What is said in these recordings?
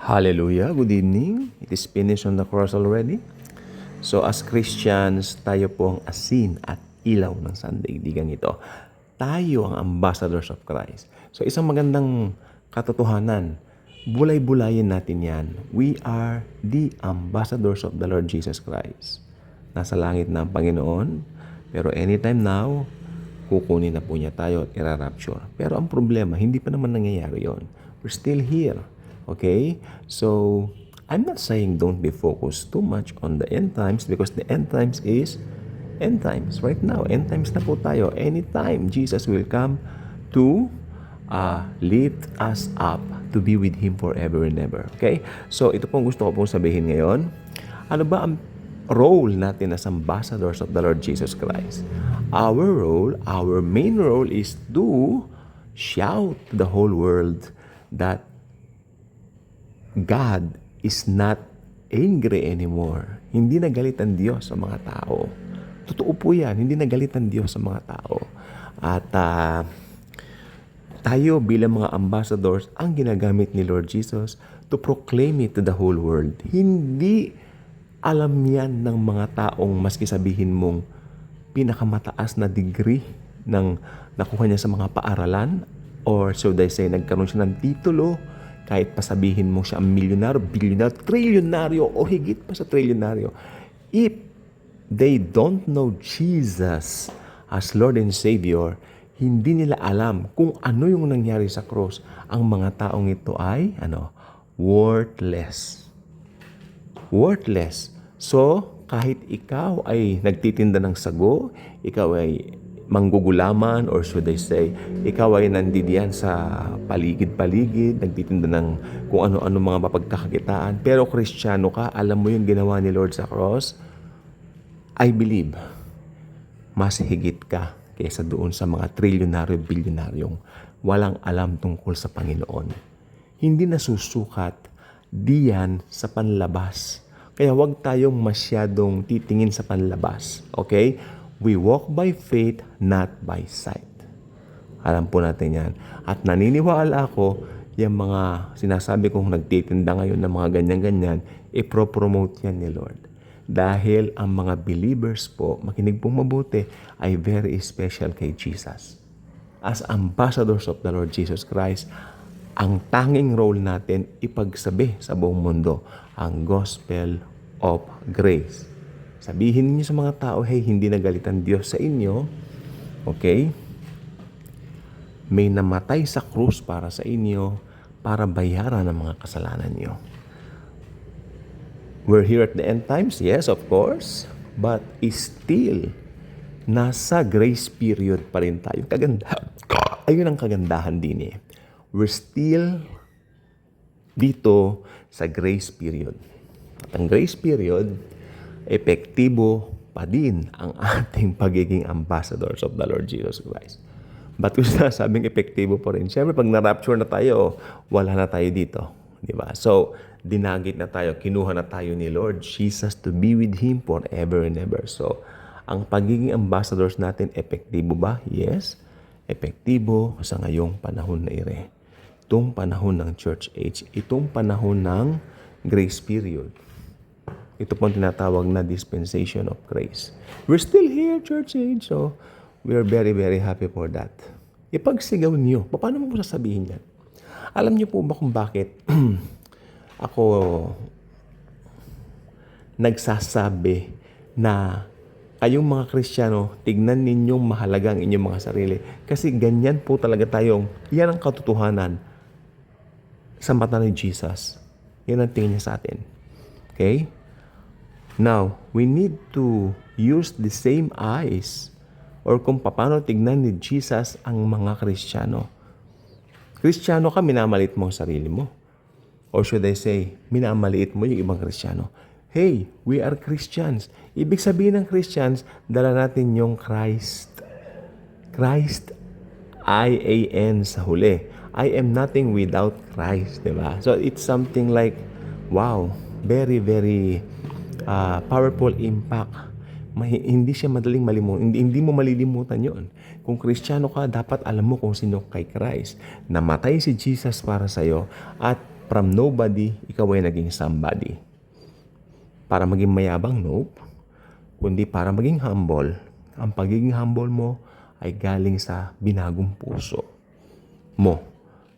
Hallelujah. Good evening. It is finished on the cross already. So as Christians, tayo po ang asin at ilaw ng sandaigdigan ito. Tayo ang ambassadors of Christ. So isang magandang katotohanan, bulay-bulayin natin yan. We are the ambassadors of the Lord Jesus Christ. Nasa langit na ang Panginoon, pero anytime now, kukunin na po niya tayo at ira-rapture. Pero ang problema, hindi pa naman nangyayari yon. We're still here. Okay? So, I'm not saying don't be focused too much on the end times because the end times is end times. Right now, end times na po tayo. Anytime, Jesus will come to uh, lift us up to be with Him forever and ever. Okay? So, ito pong gusto ko pong sabihin ngayon. Ano ba ang role natin as ambassadors of the Lord Jesus Christ? Our role, our main role is to shout the whole world that God is not angry anymore. Hindi nagalit ang Diyos sa mga tao. Totoo po yan, hindi nagalit ang Diyos sa mga tao. At ah, tayo bilang mga ambassadors, ang ginagamit ni Lord Jesus to proclaim it to the whole world. Hindi alam yan ng mga taong maski sabihin mong pinakamataas na degree ng nakuha niya sa mga paaralan or should I say nagkaroon siya ng titulo kahit pa sabihin mo siya ang milyonaryo, bilyonaryo, trilyonaryo o higit pa sa trilyonaryo. If they don't know Jesus as Lord and Savior, hindi nila alam kung ano yung nangyari sa cross. Ang mga taong ito ay ano, worthless. Worthless. So, kahit ikaw ay nagtitinda ng sago, ikaw ay manggugulaman or should I say, ikaw ay nandidiyan sa paligid-paligid, nagtitinda ng kung ano-ano mga mapagkakakitaan, pero kristyano ka, alam mo yung ginawa ni Lord sa cross, I believe, mas higit ka kaysa doon sa mga trilyonaryo, bilyonaryong walang alam tungkol sa Panginoon. Hindi nasusukat diyan sa panlabas. Kaya huwag tayong masyadong titingin sa panlabas. Okay? We walk by faith, not by sight. Alam po natin yan. At naniniwala ako, yung mga sinasabi kong nagtitinda ngayon ng mga ganyan-ganyan, ipro-promote yan ni Lord. Dahil ang mga believers po, makinig pong mabuti, ay very special kay Jesus. As ambassadors of the Lord Jesus Christ, ang tanging role natin ipagsabi sa buong mundo ang gospel of grace. Sabihin niyo sa mga tao, hey, hindi nagalit ang Diyos sa inyo. Okay? May namatay sa krus para sa inyo para bayaran ang mga kasalanan niyo. We're here at the end times, yes, of course. But still, nasa grace period pa rin tayo. Kaganda. Ayun ang kagandahan din eh. We're still dito sa grace period. At ang grace period, epektibo pa din ang ating pagiging ambassadors of the Lord Jesus Christ. Ba't ko sinasabing epektibo pa rin? Siyempre, pag na-rapture na tayo, wala na tayo dito. Di ba? So, dinagit na tayo, kinuha na tayo ni Lord Jesus to be with Him forever and ever. So, ang pagiging ambassadors natin, epektibo ba? Yes. Epektibo sa ngayong panahon na ire. Itong panahon ng church age. Itong panahon ng grace period. Ito po ang tinatawag na dispensation of grace. We're still here, church age. So, we are very, very happy for that. Ipagsigaw niyo. Paano mo sasabihin yan? Alam niyo po ba kung bakit ako nagsasabi na kayong mga Kristiyano, tignan ninyong mahalaga ang inyong mga sarili. Kasi ganyan po talaga tayong, yan ang katotohanan sa mata ni Jesus. Yan ang tingin niya sa atin. Okay? Now, we need to use the same eyes or kung paano tignan ni Jesus ang mga Kristiyano. Kristiyano ka, minamalit mo ang sarili mo. Or should I say, minamaliit mo yung ibang Kristiyano. Hey, we are Christians. Ibig sabihin ng Christians, dala natin yung Christ. Christ, I-A-N sa huli. I am nothing without Christ, di ba? So it's something like, wow, very, very uh, powerful impact. May, hindi siya madaling malimutan. Hindi, hindi mo malilimutan yon. Kung Kristiyano ka, dapat alam mo kung sino kay Christ. Namatay si Jesus para sa'yo at from nobody, ikaw ay naging somebody. Para maging mayabang, nope. Kundi para maging humble. Ang pagiging humble mo ay galing sa binagong puso mo.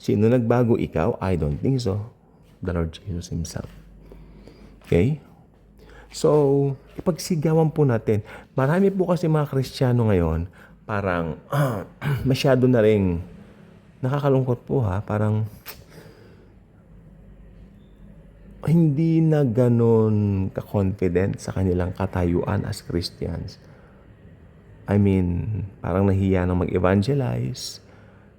Sino nagbago ikaw? I don't think so. The Lord Jesus Himself. Okay? So, ipagsigawan po natin. Marami po kasi mga Kristiyano ngayon, parang masyado na rin nakakalungkot po ha, parang hindi na ganon ka-confident sa kanilang katayuan as Christians. I mean, parang nahiya na mag-evangelize.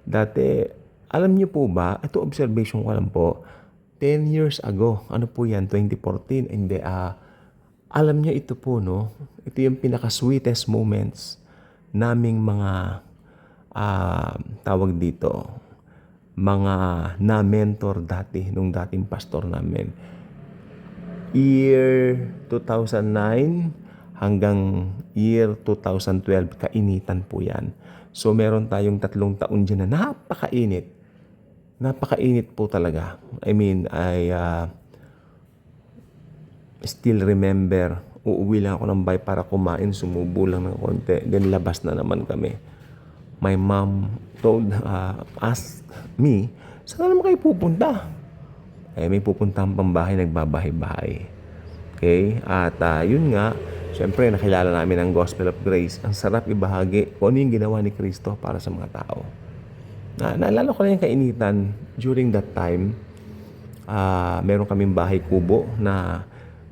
Dati, alam niyo po ba, ito observation ko lang po, 10 years ago, ano po yan, 2014, hindi, ah, alam niyo ito po, no? Ito yung pinaka-sweetest moments naming mga, ah, tawag dito, mga na-mentor dati, nung dating pastor namin. Year 2009 hanggang year 2012, kainitan po yan. So meron tayong tatlong taon dyan na napakainit. Napakainit po talaga. I mean, I uh, still remember, uuwi lang ako ng bay para kumain, sumubo lang ng konti, then labas na naman kami. My mom told, uh, asked me, saan naman kayo pupunta? Eh, may pupuntahan pang bahay, nagbabahay-bahay. Okay? At uh, yun nga, syempre nakilala namin ang Gospel of Grace. Ang sarap ibahagi kung ano yung ginawa ni Kristo para sa mga tao. Na, naalala ko na yung kainitan during that time. Uh, meron kaming bahay kubo na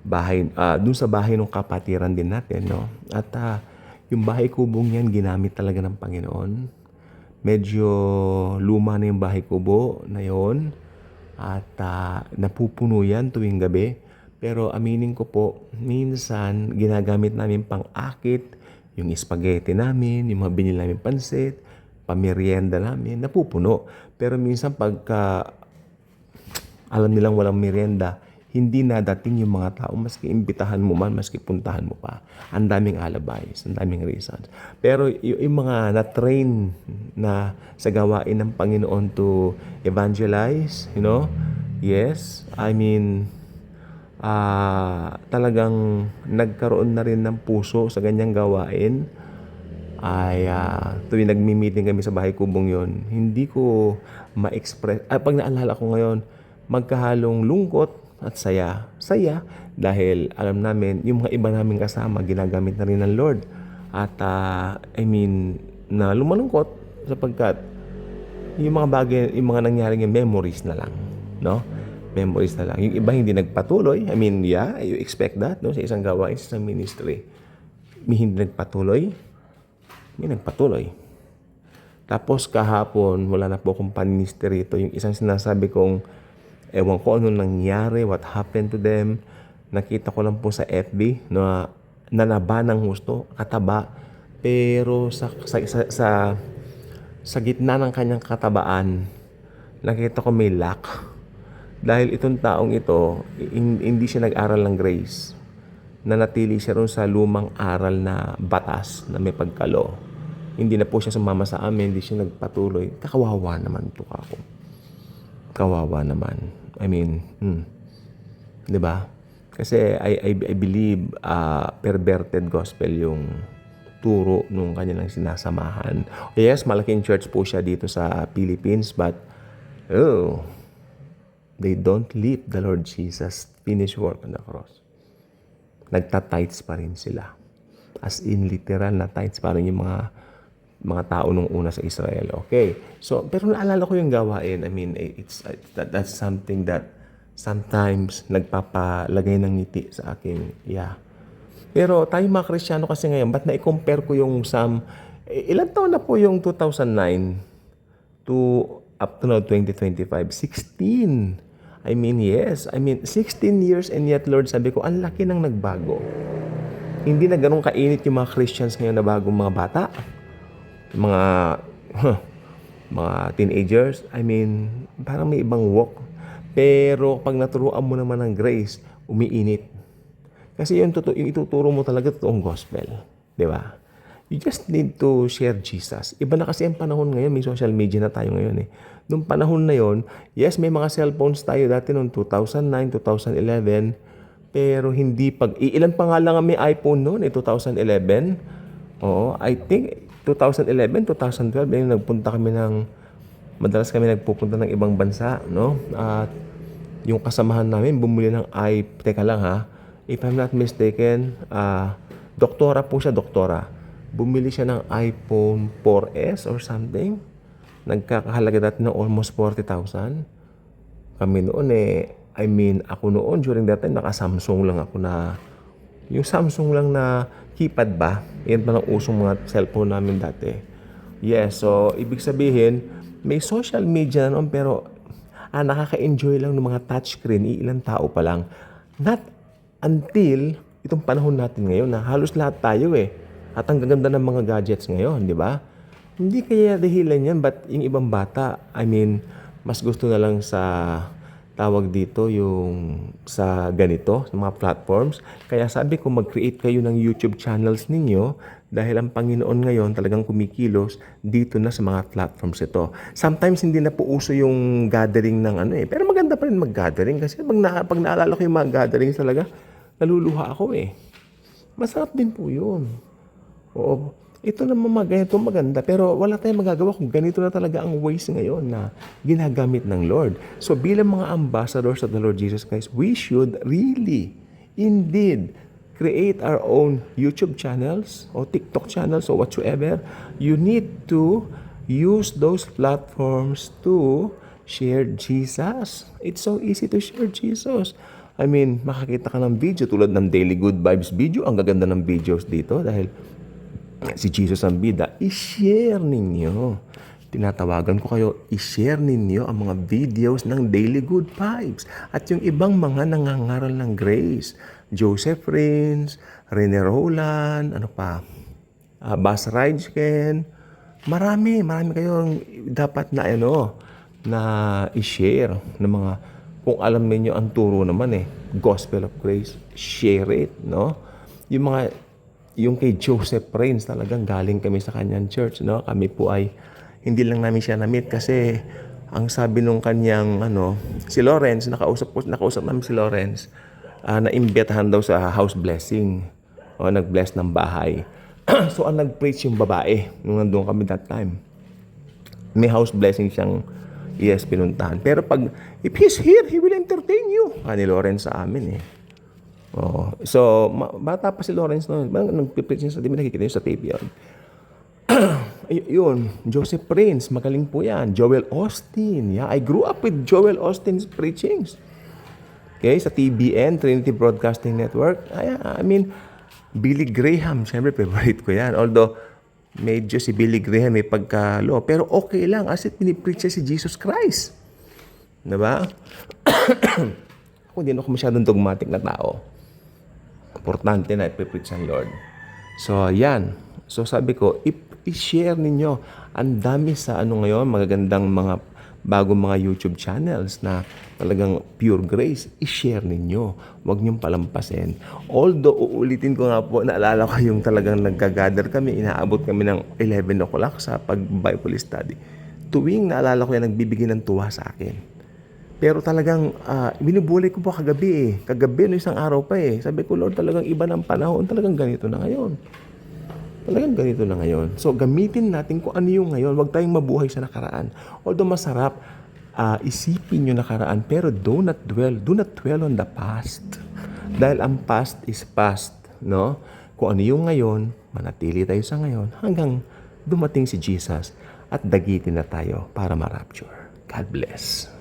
bahay, uh, dun sa bahay ng kapatiran din natin. No? At uh, yung bahay kubong yan, ginamit talaga ng Panginoon. Medyo luma na yung bahay kubo na yon at uh, napupuno yan tuwing gabi. Pero aminin ko po, minsan ginagamit namin pang akit, yung spaghetti namin, yung mga binili namin pansit, pamerienda namin, napupuno. Pero minsan pagka alam nilang walang merienda, hindi na dating yung mga tao, maski imbitahan mo man, maski puntahan mo pa. Ang daming alibis, ang daming reasons. Pero yung mga na-train na sa gawain ng Panginoon to evangelize, you know, yes, I mean, uh, talagang nagkaroon na rin ng puso sa ganyang gawain ay uh, tuwing nagmi-meeting kami sa bahay kubong yon hindi ko ma-express ah, pag naalala ko ngayon magkahalong lungkot at saya. Saya dahil alam namin yung mga iba namin kasama ginagamit na rin ng Lord. At uh, I mean na lumalungkot sapagkat yung mga bagay, yung mga nangyaring yung memories na lang, no? Memories na lang. Yung iba hindi nagpatuloy. I mean, yeah, you expect that, no? Sa isang gawain, sa isang ministry. May hindi nagpatuloy. May nagpatuloy. Tapos kahapon, wala na po akong panministry rito. Yung isang sinasabi kong Ewan ko ano nangyari, what happened to them. Nakita ko lang po sa FB na nanaba ng husto, kataba. Pero sa, sa, sa, sa, sa gitna ng kanyang katabaan, nakita ko may lack. Dahil itong taong ito, hindi siya nag-aral ng grace. Nanatili siya ron sa lumang aral na batas na may pagkalo. Hindi na po siya sumama sa amin, hindi siya nagpatuloy. Kakawawa naman to ako. Kawawa naman. I mean, hmm. 'di ba? Kasi I, I, I believe uh, perverted gospel yung turo nung kanilang sinasamahan. Yes, malaking church po siya dito sa Philippines, but oh, they don't leave the Lord Jesus finished work on the cross. Nagta-tights pa rin sila. As in literal na tights pa rin yung mga mga tao nung una sa Israel. Okay. So, pero naalala ko yung gawain. I mean, it's, that, that's something that sometimes nagpapalagay ng ngiti sa akin. Yeah. Pero tayo mga Krisyano kasi ngayon, ba't na-compare ko yung Psalm, eh, ilan taon na po yung 2009 to up to now 2025? 16. I mean, yes. I mean, 16 years and yet, Lord, sabi ko, ang laki nang nagbago. Hindi na ganun kainit yung mga Christians ngayon na bagong mga bata mga mga teenagers, I mean, parang may ibang walk. Pero pag naturuan mo naman ng grace, umiinit. Kasi yung, tutu- yung ituturo mo talaga totoong gospel. Di ba? You just need to share Jesus. Iba na kasi ang panahon ngayon, may social media na tayo ngayon eh. Nung panahon na yon, yes, may mga cellphones tayo dati noong 2009, 2011, pero hindi pag, ilan pa nga lang ang may iPhone noon eh, 2011. Oo, I think 2011, 2012, yung nagpunta kami ng, madalas kami nagpupunta ng ibang bansa, no? At yung kasamahan namin bumili ng i, teka lang ha, if I'm not mistaken, ah, doktora po siya, doktora. Bumili siya ng iPhone 4S or something. Nagkakahalaga dati ng almost 40,000. Kami noon eh, I mean, ako noon during that time, naka-Samsung lang ako na, yung Samsung lang na keypad ba? Yan pa lang usong mga cellphone namin dati. Yes, so ibig sabihin, may social media na noon pero ah, nakaka-enjoy lang ng mga touchscreen, ilang tao pa lang. Not until itong panahon natin ngayon na halos lahat tayo eh. At ang gaganda ng mga gadgets ngayon, di ba? Hindi kaya dahilan yan, but yung ibang bata, I mean, mas gusto na lang sa tawag dito yung sa ganito, sa mga platforms. Kaya sabi ko mag-create kayo ng YouTube channels ninyo dahil ang Panginoon ngayon talagang kumikilos dito na sa mga platforms ito. Sometimes hindi na po uso yung gathering ng ano eh. Pero maganda pa rin mag-gathering kasi pag, na, pag naalala ko yung mga gatherings talaga, naluluha ako eh. Masarap din po yun. Oo. Ito naman mga ganito maganda pero wala tayong magagawa kung ganito na talaga ang ways ngayon na ginagamit ng Lord. So bilang mga ambassadors of the Lord Jesus Christ, we should really, indeed, create our own YouTube channels or TikTok channels or whatsoever. You need to use those platforms to share Jesus. It's so easy to share Jesus. I mean, makakita ka ng video tulad ng Daily Good Vibes video. Ang gaganda ng videos dito dahil si Jesus ang bida, i-share ninyo. Tinatawagan ko kayo, i-share ninyo ang mga videos ng Daily Good Vibes at yung ibang mga nangangaral ng grace. Joseph Rins, Rene Roland, ano pa, uh, Bas Rijken, marami, marami kayong dapat na ano, na i-share ng mga kung alam niyo ang turo naman eh, Gospel of Grace, share it, no? Yung mga yung kay Joseph Rains talagang galing kami sa kanyang church no? Kami po ay hindi lang namin siya na-meet kasi ang sabi nung kanyang ano si Lawrence nakausap ko nakausap namin si Lawrence uh, naimbitahan daw sa house blessing o nag-bless ng bahay. So ang nag-preach yung babae nung nandoon kami that time may house blessing siyang yes pinuntahan pero pag if he's here he will entertain you. Ah, Lawrence sa amin eh Oh, so ma- bata pa si Lawrence noon. Nagpipreach niya sa TV, nakikita niyo sa TV yun. Ay- yun, Joseph Prince, magaling po yan. Joel Austin, yeah. I grew up with Joel Austin's preachings. Okay, sa TBN, Trinity Broadcasting Network. Ay, I mean, Billy Graham, syempre favorite ko yan. Although, medyo si Billy Graham may pagkalo. Pero okay lang, as it pinipreach si Jesus Christ. Diba? Ako, hindi ako masyadong dogmatic na tao importante na ipipreach ng Lord. So, yan. So, sabi ko, i-share ninyo. Ang dami sa ano ngayon, magagandang mga bagong mga YouTube channels na talagang pure grace, i-share ninyo. Huwag niyong palampasin. Although, uulitin ko nga po, naalala ko yung talagang naggagather kami, inaabot kami ng 11 o'clock sa pag-Bible study. Tuwing naalala ko yan, nagbibigay ng tuwa sa akin. Pero talagang uh, binubulay ko po kagabi eh. Kagabi no isang araw pa eh. Sabi ko, Lord, talagang iba ng panahon. Talagang ganito na ngayon. Talagang ganito na ngayon. So, gamitin natin kung ano yung ngayon. Huwag tayong mabuhay sa nakaraan. Although masarap, uh, isipin yung nakaraan. Pero do not dwell. Do not dwell on the past. Dahil ang past is past. No? Kung ano yung ngayon, manatili tayo sa ngayon hanggang dumating si Jesus at dagitin na tayo para ma-rapture. God bless.